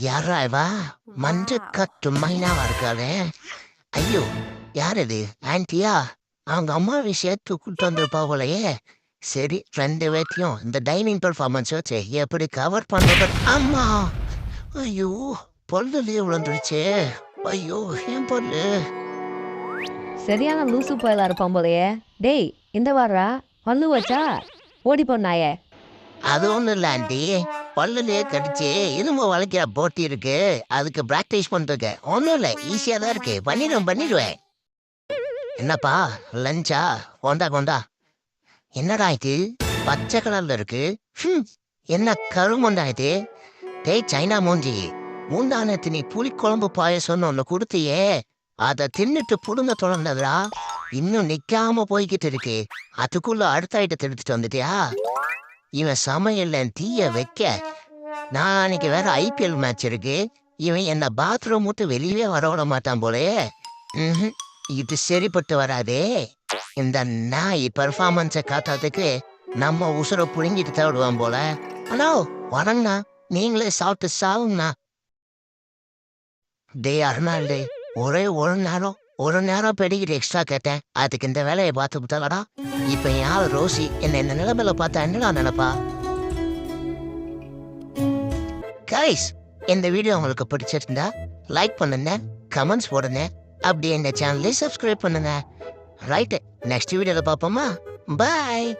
யாரா இவா? மஞ்ச கட்டு மைனாவா இருக்காளே. ஐயோ யார் இது ஆன்ட்டியா அவங்க அம்மா விஷயத்து கூட்டு வந்திருப்பா போலயே. சரி ரெண்டு பேத்தையும் இந்த டைனிங் பெர்ஃபார்மன்ஸ் வச்சு எப்படி கவர் பண்றது? அம்மா! ஐயோ பொல்லுலயே விழுந்துருச்சே. ஐயோ ஏன் பொல்லு சரியான லூசு போயலா இருப்பான் போலயே. டேய் இந்த வாரா? பல்லு வச்சா? ஓடி போனாயே. அது ஒண்ணும் இல்ல ஆண்டி. பல்லுலேயே கடிச்சு இரும்பு வளைக்கிற போட்டி இருக்கு. அதுக்கு பிராக்டிஸ் பண்றதுக்கு. ஒன்றும் இல்லை ஈஸியாக தான் இருக்கு. பண்ணிடுவேன் பண்ணிடுவேன். என்னப்பா லஞ்சா கொண்டா கொண்டா. என்னடா இது? பச்சை கலர்ல இருக்கு. என்ன கருமண்டா இது? டேய் சைனா மூஞ்சி. மூண்டானத்து நீ புளிக்குழம்பு பாயசம்னு ஒன்று கொடுத்தியே. அதை தின்னுட்டு புடுங்க தொடர்ந்ததுடா. இன்னும் நிற்காம போய்கிட்டு இருக்கு. அதுக்குள்ள அடுத்த ஐட்டத்தை எடுத்துட்டு வந்துட்டியா? இவன் சமையல்ல தீய வைக்க. நான் அன்னைக்கு வேற ஐபிஎல் மேட்ச் இருக்கு. இவன் என்ன பாத்ரூம் விட்டு வெளியவே வர விட மாட்டான் போலே. ம்ஹும். இது சரிப்பட்டு வராதே. இந்த நாய் பெர்ஃபார்மன்ஸை காட்டுறதுக்கு நம்ம உசுரை புழுங்கிட்டு தேடுவான் போல. ஹலோ வரங்கண்ணா நீங்களே சாப்பிட்டு சாவுங்கண்ணா. டே அருணாள் டே ஒரே ஒரு நேரம் ஒரு நேரம் பெடிக்கிட்டு எக்ஸ்ட்ரா கேட்டேன். அதுக்கு இந்த வேலையை பார்த்து விட்டாலடா. இப்ப யார் ரோசி என்னை இந்த நிலைமையில பார்த்தா என்னடா நினைப்பா? கைஸ் இந்த வீடியோ உங்களுக்கு பிடிச்சிருந்தா லைக் பண்ணுங்க கமெண்ட்ஸ் போடுங்க. அப்படி இந்த சேனலை சப்ஸ்கிரைப் பண்ணுங்க. ரைட்டு நெக்ஸ்ட் வீடியோல பார்ப்போமா? பாய்